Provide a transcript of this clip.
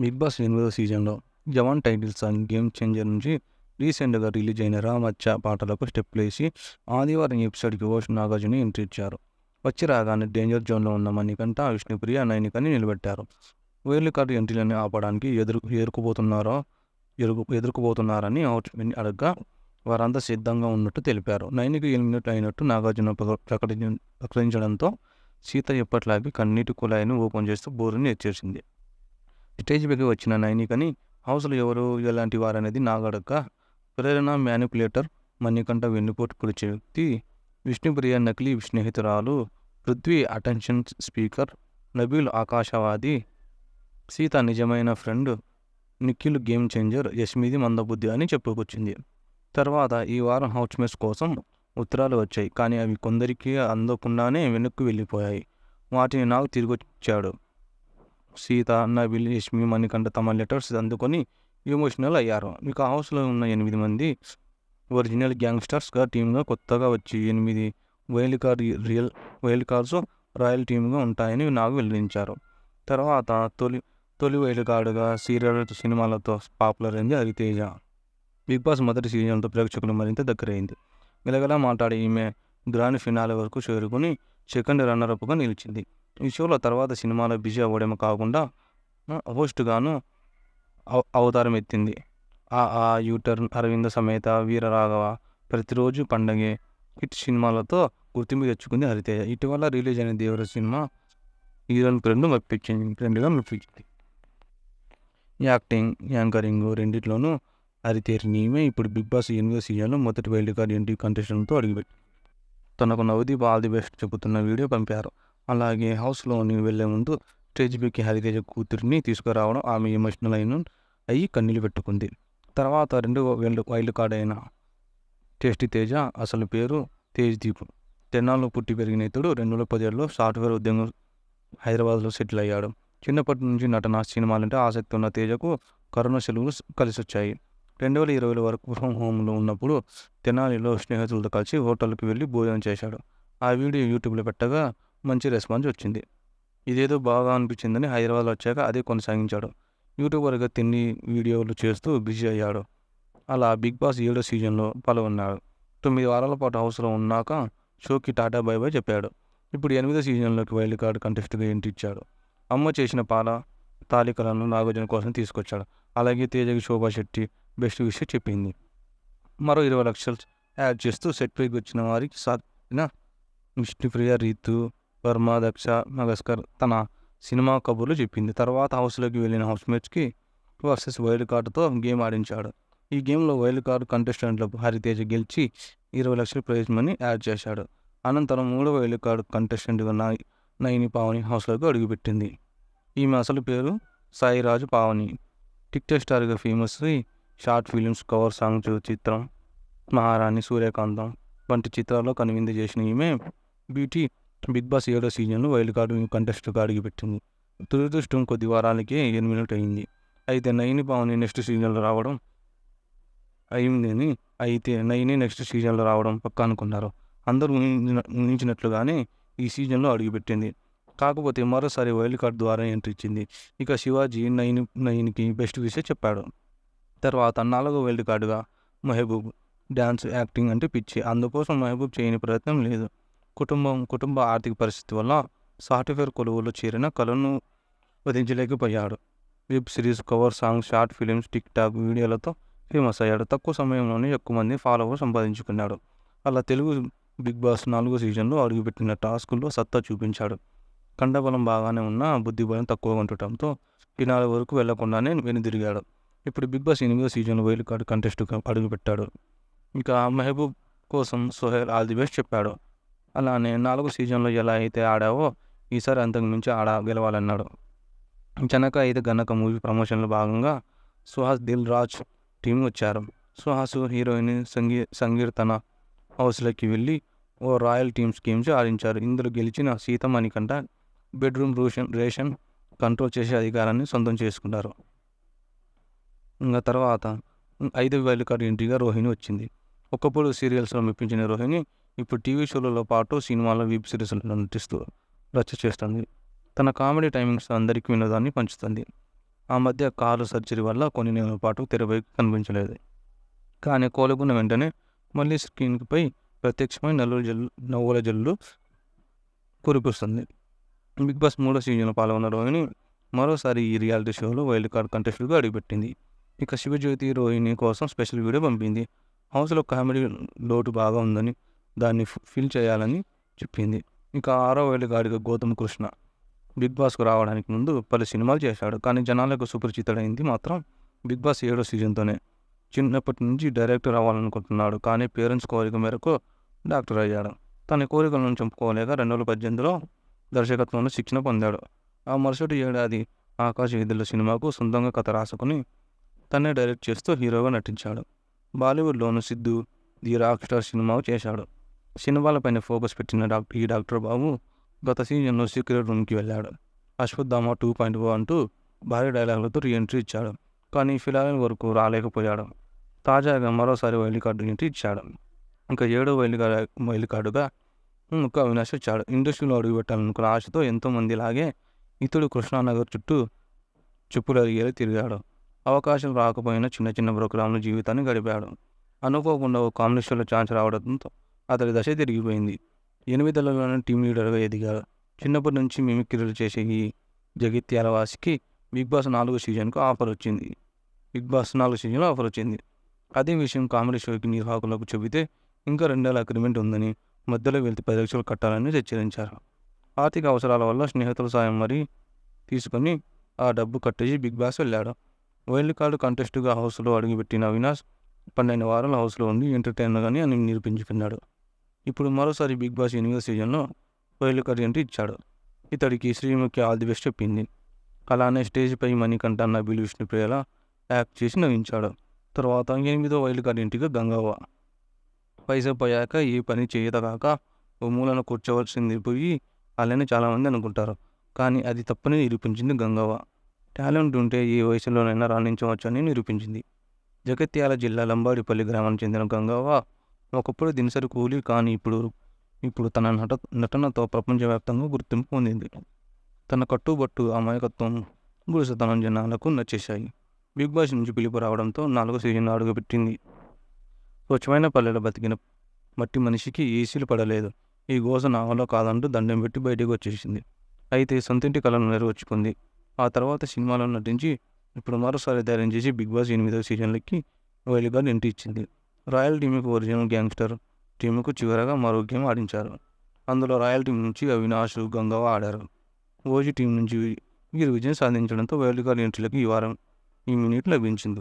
Big boss ఎనిమిదో సీజన్లో? Jawan title song game changer నుంచి రీసెంట్గా రిలీజ్ అయిన రామచ్చ పాటలకు స్టెప్లు వేసి ఆదివారం ఎపిసోడ్కి ఓష్ నాగార్జున ఎంట్రీ ఇచ్చారు. వచ్చి రాగానే డేంజర్ జోన్లో ఉన్న మణికంఠ విష్ణుప్రియ నైనికని నిలబెట్టారు. వేర్లు కార్డు ఎంట్రీలను ఆపడానికి ఎదురు ఎదుర్కోబోతున్నారో ఎదురు ఎదుర్కోబోతున్నారని అవుట్ అడగ్గా వారంతా సిద్ధంగా ఉన్నట్టు తెలిపారు. నైనిక ఎలిమినేట్ అయినట్టు నాగార్జున ప్రకటించ ప్రకటించడంతో సీత ఎప్పట్లాగే కన్నీటి కుళాయిని ఓపెన్ చేస్తూ బోరుని ఎచ్చేసింది. స్టేజ్ పైకి వచ్చిన నైనికని హౌస్లో ఎవరు ఎలాంటి వారనేది నాగడక ప్రేరణ మ్యానిపులేటర్ మణికంఠ వెన్నుపోటు పొడిచే వ్యక్తి విష్ణుప్రియ నకిలీ స్నేహితురాలు పృథ్వీ అటెన్షన్ స్పీకర్ నబీల్ ఆకాశవాది సీత నిజమైన ఫ్రెండ్ నిఖిల్ గేమ్ చేంజర్ యశ్మిది మందబుద్ధి అని చెప్పుకొచ్చింది. తర్వాత ఈ వారం హౌస్మేట్స్ కోసం ఉత్తరాలు వచ్చాయి కానీ అవి కొందరికి అందకుండానే వెనక్కి వెళ్ళిపోయాయి. వాటిని నాకు తిరిగి వచ్చాడు సీత అన్న విల్లి లక్ష్మి మణికంఠ తమ లెటర్స్ అందుకొని ఎమోషనల్ అయ్యారు. ఇక హౌస్లో ఉన్న ఎనిమిది మంది ఒరిజినల్ గ్యాంగ్స్టర్స్గా టీంగా కొత్తగా వచ్చి ఎనిమిది wild card real wild cards royal టీమ్గా ఉంటాయని నాకు వెల్లడించారు. తర్వాత తొలి తొలి వైల్డ్ కార్డుగా సీరియల్ సినిమాలతో పాపులర్ అయింది హరితేజ. బిగ్ బాస్ మొదటి సీజన్తో ప్రేక్షకులు మరింత దగ్గరైంది. గలగలా మాట్లాడే ఈమె గ్రాండ్ ఫినాలే వరకు చేరుకుని సెకండ్ రన్నర్అప్గా నిలిచింది. ఈ షోలో తర్వాత సినిమాలో బిజీ అవ్వడమే కాకుండా హోస్ట్గాను అవ- అవతారం ఎత్తింది ఆ ఆ యూటర్న్ అరవింద సమేత వీరరాఘవ ప్రతిరోజు పండగే హిట్ సినిమాలతో గుర్తింపు తెచ్చుకుంది హరితేజ. ఇటీవల రిలీజ్ అయిన దేవర సినిమా హీరోయిన్ ఫ్రెండ్ మెప్పించింది ఫ్రెండ్గా మెప్పించింది యాక్టింగ్ యాంకరింగ్ రెండిట్లోనూ హరితేరినీమే ఇప్పుడు బిగ్ బాస్ ఎనిమిదో సీజన్లో మొదటి వైల్డ్ కార్డ్ ఎంట్రీ కంటెస్టెంట్తో అడిగిపెట్టి తనకు నవ్వుది ఆల్ ది బెస్ట్ చెబుతున్న వీడియో పంపారు. అలాగే హౌస్లోని వెళ్ళే ముందు స్టేజ్ పైకి హరితేజ కూతురిని తీసుకురావడం ఆమె ఎమోషనల్ అయిన అయ్యి కన్నీళ్ళు పెట్టుకుంది. తర్వాత రెండు వైల్డ్ వైల్డ్ కార్డ్ అయిన టేస్టీ తేజ అసలు పేరు తేజ్ దీప్ తెన్నాల్లో పుట్టి పెరిగిన ఇతడు రెండు వేల పదిహేడులో సాఫ్ట్వేర్ ఉద్యోగం హైదరాబాద్లో సెటిల్ అయ్యాడు. చిన్నప్పటి నుంచి నటన సినిమాలంటే ఆసక్తి ఉన్న తేజకు కరోనా సెలవులు కలిసి వచ్చాయి రెండు వేల ఇరవైలో వరకు ఫ్రమ్ హోమ్లో ఉన్నప్పుడు తెనాలిలో స్నేహితులతో కలిసి హోటల్కి వెళ్ళి భోజనం చేశాడు. ఆ వీడియో యూట్యూబ్లో పెట్టగా మంచి రెస్పాన్స్ వచ్చింది. ఇదేదో బాగా అనిపించిందని హైదరాబాద్ వచ్చాక అదే కొనసాగించాడు. యూట్యూబర్గా తిండి వీడియోలు చేస్తూ బిజీ అయ్యాడు. అలా బిగ్ బాస్ ఏడో సీజన్లో పాల్గొన్నాడు. తొమ్మిది వారాల పాటు హౌస్లో ఉన్నాక షోకి టాటా బై బై చెప్పాడు. ఇప్పుడు ఎనిమిదో సీజన్లోకి వైల్డ్ కార్డ్ కంటెస్ట్గా ఎంట్రీ ఇచ్చాడు. అమ్మ చేసిన పాల తాలికలను నాగార్జున కోసం తీసుకొచ్చాడు. అలాగే తేజకి శోభా శెట్టి బెస్ట్ విషయం చెప్పింది. మరో ఇరవై లక్షలు యాడ్ చేస్తూ సెట్ పైకి వచ్చిన వారికి సాధిన విష్ణుప్రియ రీతు వర్మ దక్ష మగస్కర్ తన సినిమా కబుర్లు చెప్పింది. తర్వాత హౌస్లోకి వెళ్ళిన హౌస్ హౌస్మేట్స్కి వర్సెస్ వైల్డ్ కార్డుతో గేమ్ ఆడించాడు. ఈ గేమ్లో వైల్డ్ కార్డ్ కంటెస్టెంట్లకు హరితేజ గెలిచి ఇరవై లక్షల ప్రైజ్ మనీ యాడ్ చేశాడు. అనంతరం మూడవ వైల్డ్ కార్డ్ కంటెస్టెంట్గా నై నైని పావని హౌస్లోకి అడుగుపెట్టింది ఈమె అసలు పేరు? సాయిరాజు పావని. టిక్టాక్ స్టార్గా famous short films cover songs చిత్రం మహారాణి సూర్యకాంతం వంటి చిత్రాల్లో కనువిందు చేసిన ఈమె బ్యూటీ బిగ్ బాస్ ఏడో సీజన్లో వైల్డ్ కార్డు కంటెస్ట్గా అడుగుపెట్టింది దురదృష్టం కొద్ది వారాలకే ఎనిమిది అయింది. అయితే నైని పావని నెక్స్ట్ సీజన్లో రావడం అయిందని అయితే నైని నెక్స్ట్ సీజన్లో రావడం పక్క అనుకున్నారు. అందరూ ఊహించిన- ఊహించినట్లుగానే ఈ సీజన్లో అడుగుపెట్టింది కాకపోతే మరోసారి వైల్డ్ కార్డ్ ద్వారా ఎంట్రీ ఇచ్చింది. ఇక శివాజీ నైన్ నైన్కి బెస్ట్ విషయం చెప్పాడు. తర్వాత నాలుగో వైల్డ్ కార్డుగా మెహబూబ్ డ్యాన్స్ యాక్టింగ్ అంటే పిచ్చి. అందుకోసం మెహబూబ్ చేయని ప్రయత్నం లేదు. కుటుంబం కుటుంబ ఆర్థిక పరిస్థితి వల్ల సాఫ్ట్వేర్ కొలువులో చేరిన కళను వధించలేకపోయాడు. Web series cover songs short films TikTok వీడియోలతో ఫేమస్ అయ్యాడు. తక్కువ సమయంలోనే ఎక్కువ మంది ఫాలోవర్ సంపాదించుకున్నాడు. అలా తెలుగు బిగ్ బాస్ నాలుగో సీజన్లో అడుగుపెట్టిన టాస్కుల్లో సత్తా చూపించాడు. కండబలం బాగానే ఉన్న బుద్ధిబలం తక్కువగా ఉండటంతో ఫినాల వరకు వెళ్ళకుండానే వెనుదిరిగాడు. ఇప్పుడు బిగ్ బాస్ ఎనిమిదో సీజన్ వైల్డ్ కార్డ్ కంటెస్ట్గా అడుగుపెట్టాడు. ఇంకా మెహబూబ్ కోసం సోహెల్ ఆల్ ది బెస్ట్ చెప్పాడు. అలానే నాలుగు సీజన్లో ఎలా అయితే ఆడావో ఈసారి అంతకుమించి ఆడ గెలవాలన్నాడు. జనక ఐదు గనక మూవీ ప్రమోషన్లో భాగంగా సుహాస్ దిల్ రాజ్ టీం వచ్చారు. సుహాస్ హీరోయిన్ సంగీ సంగీర్తన హౌస్లోకి వెళ్ళి ఓ రాయల్ టీమ్స్ గేమ్స్ ఆడించారు. ఇందులో గెలిచిన సీతమణి కంట బెడ్రూమ్ రూషన్ రేషన్ కంట్రోల్ చేసే అధికారాన్ని సొంతం చేసుకున్నారు. ఇంకా తర్వాత ఐదు వేలు కార్డు ఎంట్రీగా రోహిణి వచ్చింది. ఒకప్పుడు సీరియల్స్లో మెప్పించిన రోహిణి ఇప్పుడు టీవీ షోలలో పాటు సినిమాలో వెబ్ సిరీస్లో నటిస్తూ రచ్చ చేస్తుంది. తన కామెడీ టైమింగ్స్ అందరికీ వినోదాన్ని పంచుతుంది. ఆ మధ్య కారు సర్జరీ వల్ల కొన్ని నెలల పాటు తెరపై కనిపించలేదు. కానీ కోలుకున్న వెంటనే మళ్ళీ స్క్రీన్పై ప్రత్యక్షమై నలుగురు జల్లు నవ్వుల జల్లు కురిపిస్తుంది. బిగ్ బాస్ మూడో సీజన్లో పాల్గొన్న రోహిణి మరోసారి ఈ రియాలిటీ షోలో వైల్డ్ కార్డ్ కంటెస్ట్గా అడుగుపెట్టింది. ఇక శివజ్యోతి రోహిణి కోసం స్పెషల్ వీడియో పంపింది. హౌస్లో కామెడీ లోటు బాగా ఉందని దాన్ని ఫిల్ చేయాలని చెప్పింది. ఇక ఆరో వైల్డ్ కార్డ్గా గౌతమ్ కృష్ణ బిగ్ బాస్కు రావడానికి ముందు పలు సినిమాలు చేశాడు. కానీ జనాలకు సుపరిచితుడైంది మాత్రం బిగ్ బాస్ ఏడో సీజన్తోనే. చిన్నప్పటి నుంచి డైరెక్టర్ అవ్వాలనుకుంటున్నాడు. కానీ పేరెంట్స్ కోరిక మేరకు డాక్టర్ అయ్యాడు. తన కోరికలను చంపుకోలేక రెండు వేల పద్దెనిమిదిలో దర్శకత్వంలో శిక్షణ పొందాడు. ఆ మరుసటి ఏడాది ఆకాశ వీధుల సినిమాకు సొంతంగా కథ రాసుకుని తనే డైరెక్ట్ చేస్తూ హీరోగా నటించాడు. బాలీవుడ్లోను Siddhu the rock star cinema చేశాడు. సినిమాలపైన ఫోకస్ పెట్టిన డాక్టర్ ఈ డాక్టర్ బాబు గత సీజన్లో సీక్రెట్ రూమ్కి వెళ్ళాడు. అశ్వత్థామ టూ పాయింట్ ఓ అంటూ భారీ డైలాగులతో రీఎంట్రీ ఇచ్చాడు. కానీ ఫిలాలిన్ వరకు రాలేకపోయాడు. తాజాగా మరోసారి వైల్డ్ కార్డు ఎంట్రీ ఇచ్చాడు. ఇంకా ఏడో వైల్డ్ కార్డు వైల్డ్ కార్డుగా ముక్క అవినాష్ వచ్చాడు. ఇండస్ట్రీలో అడుగుపెట్టాలనుకున్న ఆశతో ఎంతోమంది లాగే ఇతడు కృష్ణానగర్ చుట్టూ చెప్పులు అడిగేలా తిరిగాడు. అవకాశం రాకపోయినా చిన్న చిన్న ప్రోగ్రాంలు జీవితాన్ని గడిపాడు. అనుకోకుండా ఓ కామెడీ ఛాన్స్ రావడంతో అతడి దశ తిరిగిపోయింది. ఎనిమిదేళ్ళలోనే టీం లీడర్గా ఎదిగాడు చిన్నప్పటి నుంచి మిమిక్రీలు చేసే ఈ జగిత్యాల వాసికి బిగ్ బాస్ నాలుగో సీజన్కు ఆఫర్ వచ్చింది. బిగ్ బాస్ నాలుగు సీజన్లో ఆఫర్ వచ్చింది. అదే విషయం కామెడీ షోకి నిర్వాహకులకు చెబితే ఇంకా రెండేళ్ళ అగ్రిమెంట్ ఉందని మధ్యలో వెళ్తే పది లక్షలు కట్టాలని హెచ్చరించారు. ఆర్థిక అవసరాల వల్ల స్నేహితుల సాయం మరి తీసుకొని ఆ డబ్బు కట్టేసి బిగ్ బాస్ వెళ్ళాడు. వైల్డ్ కార్డు కంటెస్ట్గా హౌస్లో అడుగుపెట్టిన అవినాష్ పన్నెండు వారాలు హౌస్లో ఉండి ఎంటర్టైనర్గాని అని నిరూపించుకున్నాడు. ఇప్పుడు మరోసారి బిగ్ బాస్ ఎనిమిదో సీజన్లో వైల్డ్ కార్డ్ ఎంట్రీ ఇచ్చాడు. ఇతడికి శ్రీముఖి ఆల్ ది బెస్ట్ చెప్పింది. అలానే స్టేజ్పై మణికంఠ నబిల్ విష్ణుప్రియలా యాక్ట్ చేసి నవ్వించాడు. తర్వాత ఎనిమిదో వైల్డ్ కార్డ్ ఇంటికి గంగవ్వ. పైసా పోయాక ఏ పని చేయదగాక ఓ మూలన కూర్చోవలసింది పోయి అలానే చాలామంది అనుకుంటారు. కానీ అది తప్పని నిరూపించింది గంగవ్వ. టాలెంట్ ఉంటే ఏ వయసులోనైనా రాణించవచ్చని నిరూపించింది. జగిత్యాల జిల్లా లంబాడిపల్లి గ్రామానికి చెందిన గంగవ్వ ఒకప్పుడు దినసరి కూలీ కానీ ఇప్పుడు ఇప్పుడు తన నట నటనతో ప్రపంచవ్యాప్తంగా గుర్తింపు పొందింది. తన కట్టుబట్టు అమాయకత్వం గురుసతనం జనాలకు నచ్చేశాయి. బిగ్ బాస్ నుంచి పిలుపు రావడంతో నాలుగో సీజన్ అడుగుపెట్టింది. స్వచ్ఛమైన పల్లెలు బతికిన మట్టి మనిషికి ఏసీలు పడలేదు. ఈ గోస నావలో కాదంటూ దండం పెట్టి బయటకు వచ్చేసింది. అయితే సొంతింటి కళను నెరవేర్చుకుంది. ఆ తర్వాత సినిమాలో నటించి ఇప్పుడు మరోసారి ధైర్యం చేసి బిగ్ బాస్ ఎనిమిదవ సీజన్లకి వైల్డ్గా నింటిచ్చింది ఇచ్చింది. రాయల్ టీంకు ఒరిజినల్ గ్యాంగ్స్టర్ టీముకు చివరగా మరో గేమ్ ఆడించారు. అందులో రాయల్ టీం నుంచి అవినాష్ గంగవ ఆడారు. ఓజీ టీం నుంచి వీరు విజయం సాధించడంతో వైల్డ్ కార్డ్ ఎంట్రీలకు ఈ వారం ఈ మినిట్ లభించింది.